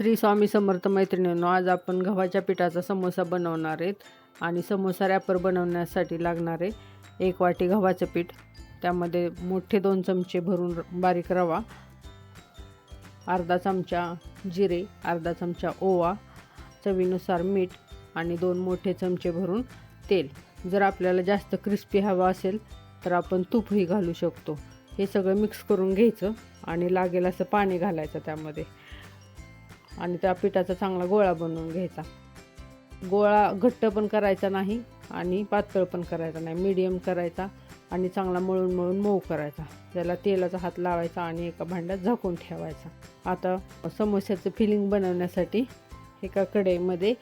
श्री स्वामी समर्थ मैत्रिणींनो आज आपण गव्हाच्या पिठाचा समोसा बनवणार आहेत आणि समोसा रॅपर बनवण्यासाठी लागणारे एक वाटी गव्हाचं पीठ. त्यामध्ये मोठे दोन चमचे भरून र- बारीक रवा अर्धा चमचा जिरे अर्धा चमचा ओवा चवीनुसार मीठ आणि दोन मोठे चमचे भरून तेल. जर आपल्याला जास्त क्रिस्पी हवा असेल तर आपण तूपही घालू शकतो. हे सगळं मिक्स करून घ्यायचं आणि लागेल असं पाणी घालायचं त्यामध्ये. आणि त्या पिठाचा चांगला गोळा बनवून घ्यायचा. गोळा घट्ट पण करायचा नाही आणि पातळ पण करायचा नाही. मीडियम करायचा आणि चांगला मळून मळून मऊ करायचा. त्याला तेलाचा हात लावायचा आणि एका भांड्यात झाकून ठेवायचा. आता समोस्याचं फिलिंग बनवण्यासाठी एका कढईमध्ये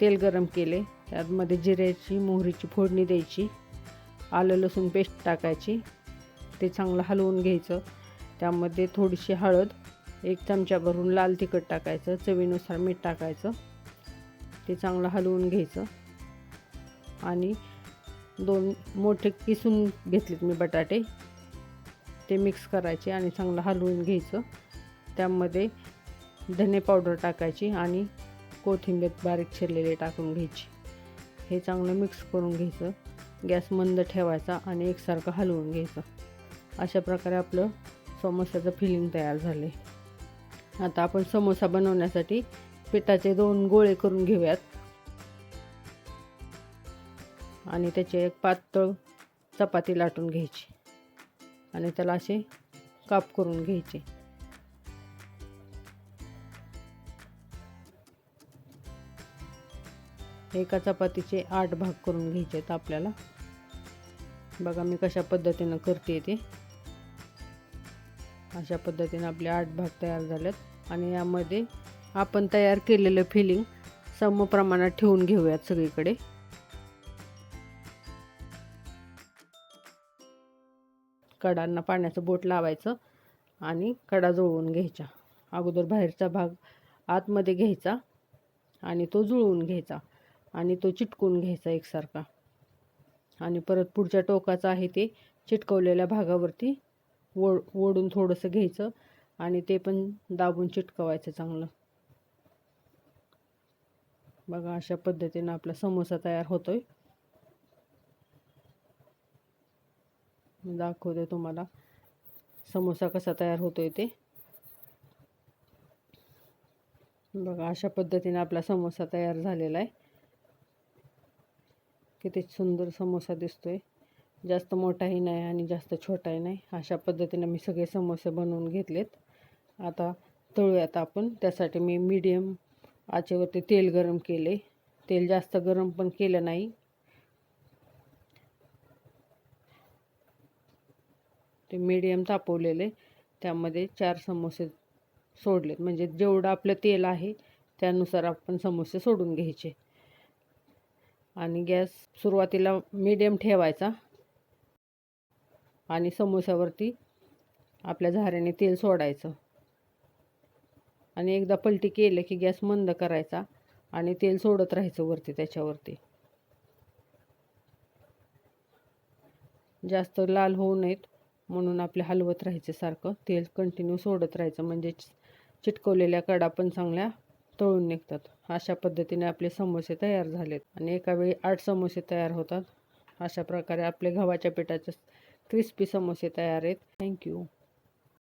तेल गरम केले. त्यामध्ये जिऱ्याची मोहरीची फोडणी द्यायची. आलं लसूण पेस्ट टाकायची. ते चांगलं हलवून घ्यायचं. त्यामध्ये थोडीशी हळद एक चमचा भरून लाल तिखट टाकायचं चवीनुसार मीठ टाकायचं. ते चांगलं हलवून घ्यायचं. आणि दोन मोठे किसून घेतलेत मी बटाटे. ते मिक्स करायचे आणि चांगलं हलवून घ्यायचं. त्यामध्ये धने पावडर टाकायची आणि कोथिंबीर बारीक चिरलेली टाकून घ्यायची. हे चांगलं मिक्स करून घ्यायचं. गॅस मंद ठेवायचा आणि एकसारखं हलवून घ्यायचं. अशा प्रकारे आपलं समोस्याचं फिलिंग तयार झाले आता आपण समोसा बनवण्यासाठी पिठाचे दोन गोळे करून घेऊयात. आणि त्याचे एक पातळ चपाती लाटून घ्यायची. आणि त्याला असे काप करून घ्यायचे. एका चपातीचे आठ भाग करून घ्यायचे आहेत आपल्याला. बघा मी कशा पद्धतीनं करते ते. अशा पद्धतीने आपले आठ भाग तयार झालेत. आणि यामध्ये आपण तयार केलेलं फिलिंग सम प्रमाणात ठेवून घेऊयात सगळीकडे. कडांना पाण्याचं बोट लावायचं आणि कडा जुळवून घ्यायचा. अगोदर बाहेरचा भाग आतमध्ये घ्यायचा आणि तो जुळवून घ्यायचा आणि तो चिटकून घ्यायचा एकसारखा. आणि परत पुढच्या टोकाचं आहे ते चिटकवलेल्या भागावरती ओढ ओढून थोडंसं घ्यायचं आणि ते पण दाबून चिटकवायचं चांगलं. बघा अशा पद्धतीनं आपला समोसा तयार होतोय. दाखवते तुम्हाला. समोसा कसा तयार होतोय ते. बघा अशा पद्धतीने आपला समोसा तयार झालेला आहे. किती सुंदर समोसा दिसतोय. जास्त मोठाही नाही आणि जास्त छोटाही नाही. अशा पद्धतीने मी सगळे समोसे बनवून घेतलेत. आता तळूयात आपण. त्यासाठी मी मीडियम आचेवरती तेल गरम केले. तेल जास्त गरम पण केलं नाही. ते मीडियम तापवलेले. त्यामध्ये चार समोसे सोडलेत. म्हणजे जेवढं आपलं तेल आहे त्यानुसार आपण समोसे सोडून घ्यायचे. आणि गॅस सुरुवातीला मीडियम ठेवायचा. आणि समोस्यावरती आपल्या झाऱ्याने तेल सोडायचं. आणि एकदा पलटी केलं की गॅस मंद करायचा आणि तेल सोडत राहायचं वरती त्याच्यावरती. जास्त लाल होऊ नयेत म्हणून आपले हलवत राहायचे सारखं. तेल कंटिन्यू सोडत राहायचं. म्हणजे चिटकवलेल्या कडा पण चांगल्या तळून निघतात. अशा पद्धतीने आपले समोसे तयार झालेत. आणि एका वेळी आठ समोसे तयार होतात. अशा प्रकारे आपले गव्हाच्या पिठाचे क्रिस्पी समोसे तयार आहेत. थँक्यू